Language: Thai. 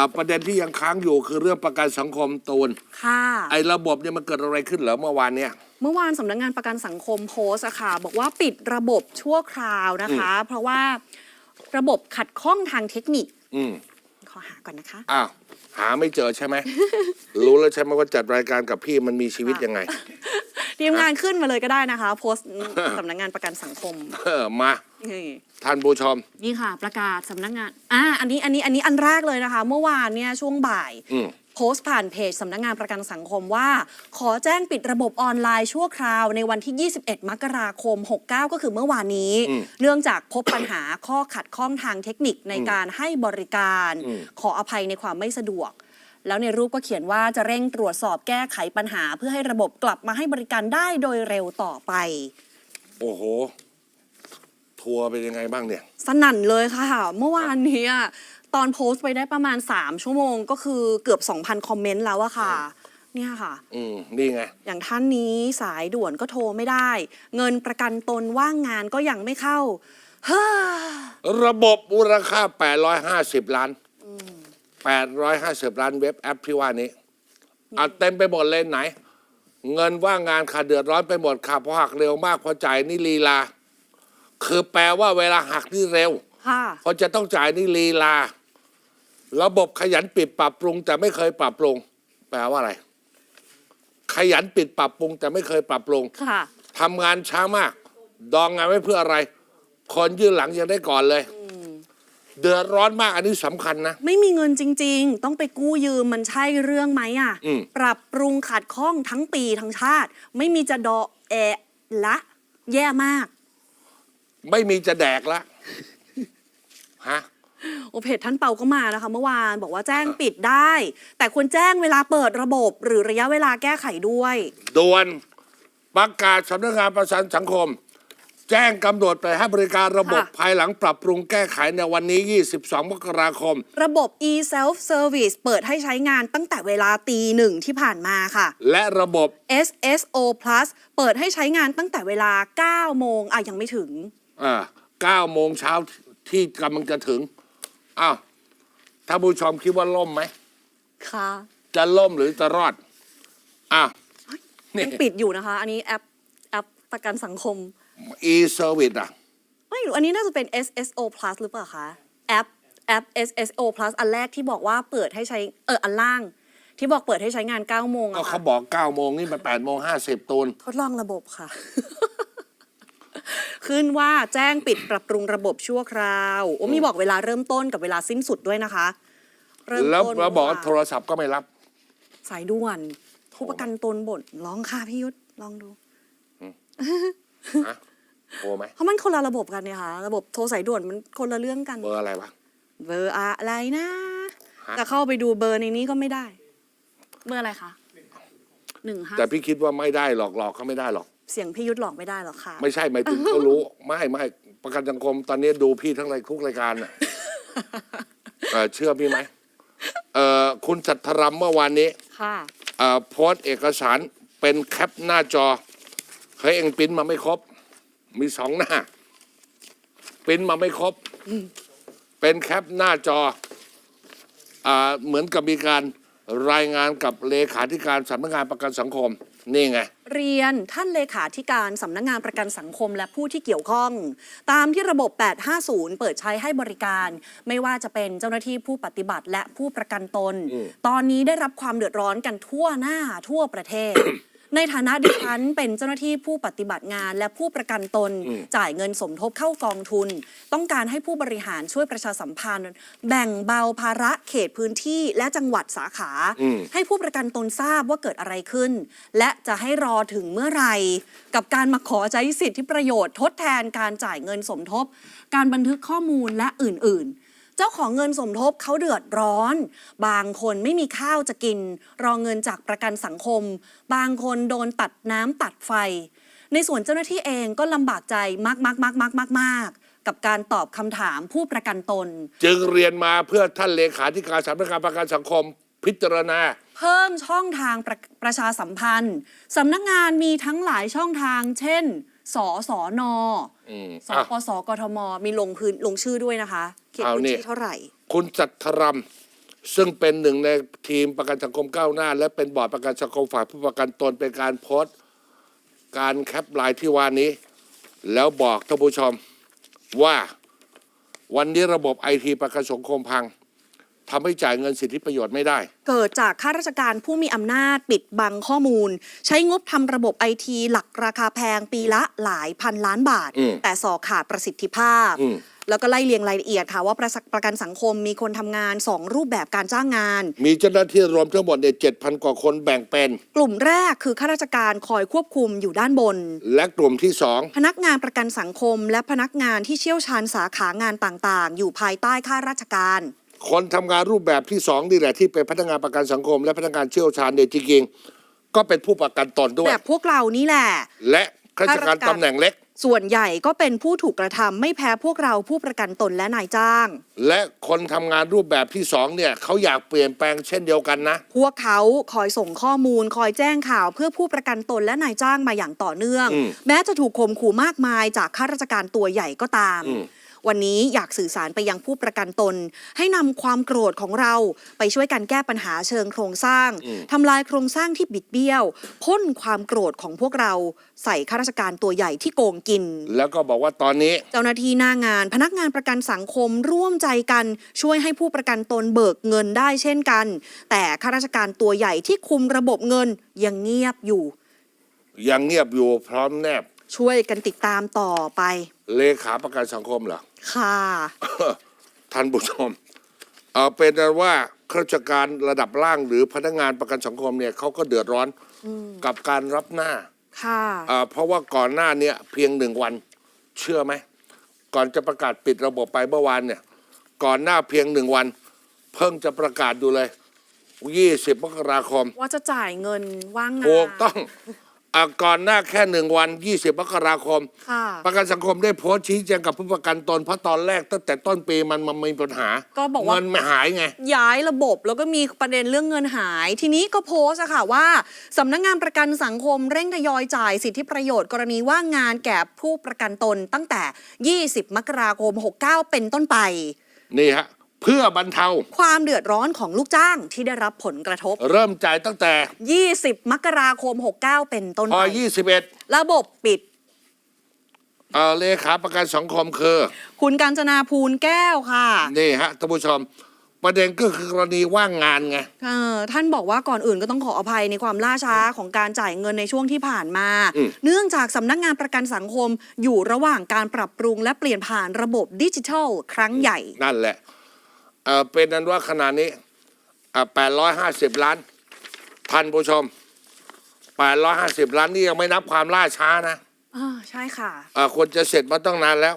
อ่าประเด็นที่ยังค้างอยู่คือเรื่องประกันสังคมตูน ค่ะ ไอ้ระบบเนี่ยมันเกิดอะไรขึ้นเหรอเมื่อวานเนี่ย เมื่อวานสำนักงานประกันสังคมโพสต์อะค่ะบอกว่าปิดระบบชั่วคราวนะคะ เพราะว่าระบบขัดข้องทางเทคนิค อืมขอหาก่อนนะคะ อ้าวหาไม่เจอใช่ไหม รู้แล้วใช่ไหมว่าจัดรายการกับพี่มันมีชีวิตยังไง ทีมงานขึ้นมาเลยก็ได้นะคะ โพสต์สำนักงานประกันสังคม เออมา นี่ท่านผู้ชม นี่ค่ะ ประกาศสำนักงานอ่าอันนี้อันนี้อันนี้อันแรกเลยนะคะ เมื่อวานเนี่ยช่วงบ่าย อืม โพสต์ผ่านเพจสำนักงานประกันสังคมว่า ขอแจ้งปิดระบบออนไลน์ชั่วคราวในวันที่ 21 มกราคม 69 ก็คือเมื่อวานนี้ อืมเนื่องจากพบปัญหา ข้อขัดข้องทางเทคนิคในการให้บริการ อืม ขออภัยในความไม่สะดวก แล้วในรูปก็เขียนว่าจะเร่งตรวจสอบแก้ไขปัญหา เพื่อให้ระบบกลับมาให้บริการได้โดยเร็วต่อไป โอ้โห ทัวร์เป็นยังไงบ้างเนี่ย สนั่นเลยค่ะ เมื่อวานนี้อะตอนโพสต์ไปได้ประมาณ 3 ชั่วโมงก็คือเกือบ 2,000 คอมเมนต์แล้วอะค่ะ เนี่ยค่ะ อืมนี่ไง อย่างท่านนี้สายด่วนก็โทรไม่ได้ เงินประกันตนว่างงานก็ยังไม่เข้าเฮ้อระบบมูลค่า 850 ล้าน 850 ล้านเว็บแอปที่ว่านี้เอาเต็มไปหมดเลยไหน เงินว่างงานขาดเดือดร้อนไปหมดค่ะเพราะหักเร็วมากเพอจ่ายนี่ลีลา คือแปลว่าเวลาหักนี่เร็วค่ะเพราะจะต้องจ่ายนี่ลีลา ระบบขยันปิดปรับปรุง แต่ไม่เคยปรับปรุง แปลว่าอะไร ขยันปิดปรับปรุง แต่ไม่เคยปรับปรุงค่ะ ทำงานช้ามาก ดองงานไว้เพื่ออะไร คนยื่นหลังยังได้ก่อนเลย เดือดร้อนมากอันนี้สำคัญนะ ไม่มีเงินจริง ๆ ต้องไปกู้ยืมมันใช่เรื่องไหมอะอืม ปรับปรุงขัดข้องทั้งปีทั้งชาติ ไม่มีจะดอแอะละ แย่มาก ไม่มีจะแดกละฮะ โอเพจท่านเปาก็มานะคะ เมื่อวานบอกว่าแจ้งปิดได้ แต่ควรแจ้งเวลาเปิดระบบหรือระยะเวลาแก้ไขด้วย ด่วนประกาศสำนักงานประกันสังคม แจ้งกำหนดไปให้บริการระบบค่ะ ภายหลังปรับปรุงแก้ไขในวันนี้ 22 มกราคม ระบบ e-self service เปิดให้ใช้งานตั้งแต่เวลาตีหนึ่งที่ผ่านมาค่ะ และระบบ SSO plus เปิดให้ใช้งานตั้งแต่เวลา 9 โมงอะยังไม่ถึง อ่า9โมงเช้าที่กำลังจะถึง อ้าวถ้าผู้ชมคิดว่าล่มไหม ค่ะจะล่มหรือจะรอด อ้าว นี่ ยังปิดอยู่นะคะ อันนี้แอปแอปประกันสังคม e-service อะ ไม่รู้อันนี้น่าจะเป็น SSO plus หรือเปล่าคะแอปแอป SSO plus อันแรกที่บอกว่าเปิดให้ใช้เอออันล่าง ที่บอกเปิดให้ใช้งาน9โมงก็อะเขาค่ะบอก9โมงนี่มัน8โมง50ตูน ทดลองระบบค่ะ ขึ้นว่าแจ้งปิดปรับปรุงระบบชั่วคราวโอ้มีบอกเวลาเริ่มต้นกับเวลาสิ้นสุดด้วยนะคะ เริ่มแล้วต้นแล้วบอกว่าเวลาโทรศัพท์ก็ไม่รับ สายด่วนผู้ประกันตนบ่นลองค่ะพี่ยุทธลองดูฮะโทรไหมเพราะมันคนละระบบกันเนี่ยค่ะระบบโทรสายด่วนมันคนละเรื่องกัน เบอร์อะไรวะเบอร์อะไรนะฮะจะเข้าไปดูเบอร์ในนี้ก็ไม่ได้ เบอร์อะไรคะหนึ่งห้าแต่พี่คิดว่าไม่ได้หรอกหลอกเขาไม่ได้หรอก เสียงพี่ยุทธหลอกไม่ได้หรอกค่ะ ไม่ใช่หมายถึงเขารู้ ไม่ไม่ประกันสังคมตอนนี้ดูพี่ทั้งรายทุกรายการน่ะเอ่อเชื่อพี่ไหมเอ่อคุณจัทรำเมื่อวานนี้ค่ะ เอ่อโพสต์เอกสารเป็นแคปหน้าจอเฮ้ยเองปริ้นมาไม่ครบ มีสองหน้าปริ้นมาไม่ครบ เป็นแคปหน้าจออ่าเหมือนกับมีการ รายงานกับเลขาธิการสำนักงานประกันสังคม นี่ไง เรียนท่านเลขาธิการสำนักงานประกันสังคมและผู้ที่เกี่ยวข้อง ตามที่ระบบ 850 เปิดใช้ให้บริการ ไม่ว่าจะเป็นเจ้าหน้าที่ผู้ปฏิบัติและผู้ประกันตน อืม ตอนนี้ได้รับความเดือดร้อนกันทั่วหน้าทั่วประเทศ ในฐานะดิฉันเป็นเจ้าหน้าที่ผู้ปฏิบัติงาน และผู้ประกันตนจ่ายเงินสมทบเข้ากองทุน ต้องการให้ผู้บริหารช่วยประชาสัมพันธ์ แบ่งเบาภาระเขตพื้นที่และจังหวัดสาขาอืมให้ผู้ประกันตนทราบว่าเกิดอะไรขึ้น และจะให้รอถึงเมื่อไหร่กับการมาขอใช้สิทธิประโยชน์ทดแทนการจ่ายเงินสมทบ การบันทึกข้อมูลและอื่นๆเจ้าของเงินสมทบเขาเดือดร้อน บางคนไม่มีข้าวจะกิน รอเงินจากประกันสังคม บางคนโดนตัดน้ำตัดไฟ ในส่วนเจ้าหน้าที่เองก็ลำบากใจมากมากมากมากมากมากๆกับการตอบคำถามผู้ประกันตน จึงเรียนมาเพื่อท่านเลขาธิการสำนักงานประกันสังคมพิจารณา เพิ่มช่องทางประประชาสัมพันธ์สำนักงานมีทั้งหลายช่องทาง เช่น สสนอืมสอะ ปสกทม มีลงพื้นลงชื่อด้วยนะคะ เขตเอาพื้นนี่ ที่เท่าไหร่ คุณจัทรซึ่งเป็นหนึ่งในทีมประกันสังคมก้าวหน้า และเป็นบอร์ดประกันสังคมฝ่ายผู้ประกันตนเป็นการโพสต์ การแคปไลน์ที่ว่านี้ แล้วบอกท่านผู้ชมว่าวันนี้ระบบไอทีประกันสังคมพัง ทำให้จ่ายเงินสิทธิประโยชน์ไม่ได้ เกิดจากข้าราชการผู้มีอำนาจปิดบังข้อมูล ใช้งบทำระบบไอทีหลักราคาแพงปีละหลายพันล้านบาท อืม แต่สอขาดประสิทธิภาพ อืม แล้วก็ไล่เรียงรายละเอียดค่ะว่าประสประกันสังคมมีคนทำงาน 2 รูปแบบการจ้างงาน มีเจ้าหน้าที่รวมทั้งหมดเนี่ยเจ็ดพันกว่าคนแบ่งเป็น กลุ่มแรกคือข้าราชการคอยควบคุมอยู่ด้านบน และกลุ่มที่สอง พนักงานประกันสังคม และพนักงานที่เชี่ยวชาญสาขางานต่างๆ อยู่ภายใต้ข้าราชการ คนทำงานรูปแบบที่สองนี่แหละที่เป็นพนักงานประกันสังคม และพนักงานเชี่ยวชาญเนี่ยจริงๆก็เป็นผู้ประกันตนด้วย แบบพวกเรานี่แหละ และข้าราชการข้าราชการตำแหน่งเล็ก ส่วนใหญ่ก็เป็นผู้ถูกกระทำไม่แพ้พวกเราผู้ประกันตนและนายจ้าง และคนทำงานรูปแบบที่สองเนี่ยเขาอยากเปลี่ยนแปลงเช่นเดียวกันนะ พวกเขาคอยส่งข้อมูล คอยแจ้งข่าวเพื่อผู้ประกันตนและนายจ้างมาอย่างต่อเนื่องอืมแม้จะถูกข่มขู่มากมายจากข้าราชการตัวใหญ่ก็ตามอืม วันนี้อยากสื่อสารไปยังผู้ประกันตน ให้นำความโกรธของเราไปช่วยกันแก้ปัญหาเชิงโครงสร้างทำลายโครงสร้างที่บิดเบี้ยวพ่นความโกรธของพวกเราใส่ข้าราชการตัวใหญ่ที่โกงกิน แล้วก็บอกว่าตอนนี้ เจ้าหน้าที่หน้างาน พนักงานประกันสังคมร่วมใจกัน ช่วยให้ผู้ประกันตนเบิกเงินได้เช่นกัน แต่ข้าราชการตัวใหญ่ที่คุมระบบเงินยังเงียบอยู่ ยังเงียบอยู่พร้อมแนบ ช่วยกันติดตามต่อไป เลขาประกันสังคมเหรอ ค่ะ ท่านผู้ชมเอ่อเป็นอันว่าข้าราชการระดับล่างหรือพนักงานประกันสังคมเนี่ยเขาก็เดือดร้อนกับการรับหน้าค่ะอ่าเพราะว่าก่อนหน้าเนี้เพียงหนึ่งวัน เชื่อไหม ก่อนจะประกาศปิดระบบไปเมื่อวานเนี่ย ก่อนหน้าเพียงหนึ่งวัน เพิ่งจะประกาศดูเลย 20 มกราคม ว่าจะจ่ายเงินว่างงานถูกต้อง อาก่อนหน้าแค่หนึ่งวัน 20มกราคม ค่ะ ประกันสังคมได้โพสต์ชี้แจงกับผู้ประกันตนเพราะตอนแรกตั้งแต่ต้นปีมันมันมีปัญหาก็บอกว่า เงินไม่หายไง ย้ายระบบแล้วก็มีประเด็นเรื่องเงินหาย ทีนี้ก็โพสต์อะค่ะว่าสำนักงานประกันสังคมเร่งทยอยจ่ายสิทธิประโยชน์กรณีว่างงานแก่ผู้ประกันตนตั้งแต่ 20 มกราคม 69 เป็นต้นไป นี่ฮะ เพื่อบรรเทา ความเดือดร้อนของลูกจ้างที่ได้รับผลกระทบ เริ่มจ่ายตั้งแต่ 20 มกราคม 69 เป็นต้นพอไป21ระบบปิด เอ่อเลขาประกันสังคมคือ คุณกาญจนาภูลแก้วค่ะนี่ฮะท่านผู้ชม ประเด็นก็คือกรณีว่างงานไง เออท่านบอกว่าก่อนอื่นก็ต้องขออภัยในความล่าช้าของการจ่ายเงินในช่วงที่ผ่านมา อืม เนื่องจากสำนักงานประกันสังคมอยู่ระหว่างการปรับปรุงและเปลี่ยนผ่านระบบดิจิทัล ครั้งใหญ่ นั่นแหละ เอ่อเป็นนั้นว่าขณะนี้แปดร้อยห้าสิบล้านท่านผู้ชมแปดร้อยห้าสิบล้านนี่ยังไม่นับความล่าช้านะ อ่าใช่ค่ะ เอ่อควรจะเสร็จมาตั้งนานแล้ว